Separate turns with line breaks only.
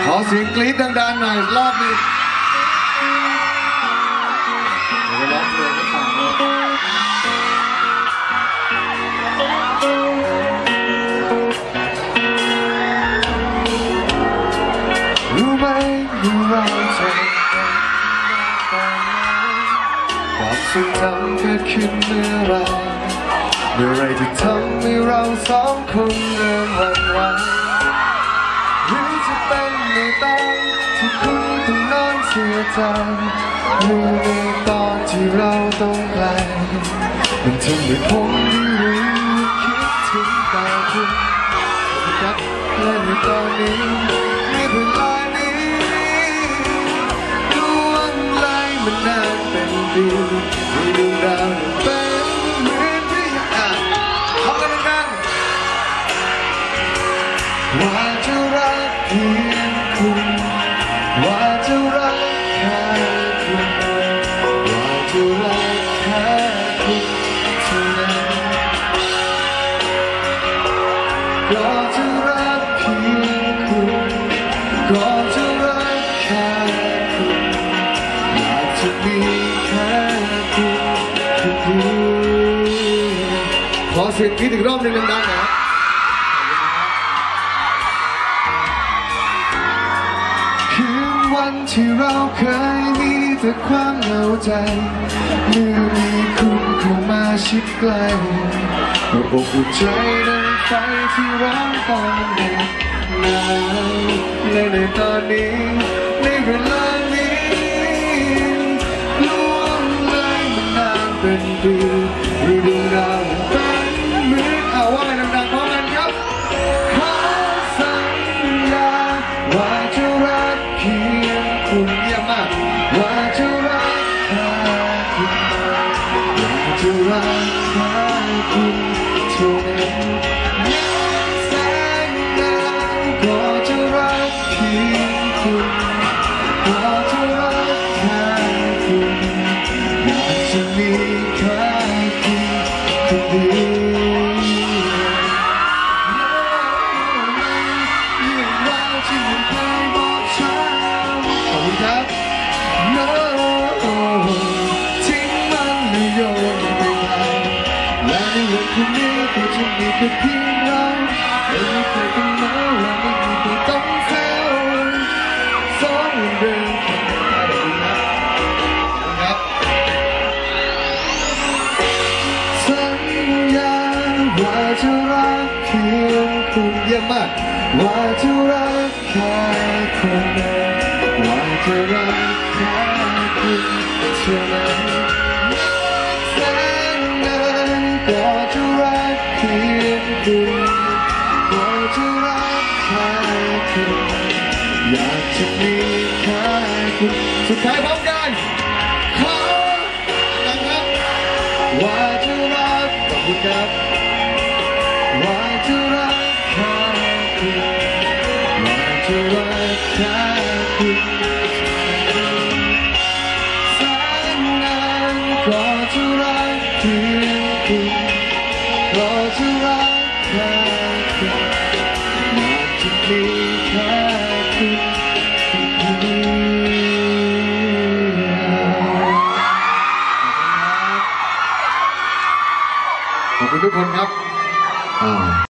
ขอเสียงกรี๊ดดังๆหน่อยรอบหนึงเดี๋ยวจะร้องเพลงให้ฟังด้วยรู้ไหมรู้เราจะความทรงจำเกิดขึ้นเมื่อไรเมื่อไรที่ทำให้เราสองคนเริ่มหวั่นไหว ในตอนที่คุณต้องนอนเสียใจหรือในตอนที่เราต้องไกลมันทำให้ผมได้รู้คิดถึงแต่คุณรักและในตอนนี้ คุณว่าจะรักแค่คุณว่าจะรักแค่คุณเท่านั้นก็จะรักเพียงคุณก็จะรักแค่คุณอยากจะมีแค่คุณคนเดียวขอเสียงกรี๊ดอีกรอบหนึ่งดังๆหน่อย วันที่เราเคยมีแต่ความเหงาใจเมื่อมีคุณเข้ามาชิดใกล้ก็อบอุ่นใจดังไฟที่ร้อนตอนเด็กหนาวและในตอนนี้ในเวลานี้ล่วงเลยมานานเป็นปี ยงคุณเยี่ นี้ก็จะมีแค่เพียงเราไม่มีใครกันมาและไม่มีใครต้องเศร้าสองเรื่องสัญญาว่าจะรักเพียงคุณเยี่ยมมากว่าจะรักแค่คนเดียวว่าจะรักแค่คุณเท่านั้น พียงคุณก็จะรักใครเธออยากจะมีแค่คุณสุดท้ายพร้อมกัน คุณทุกคนครับอ่า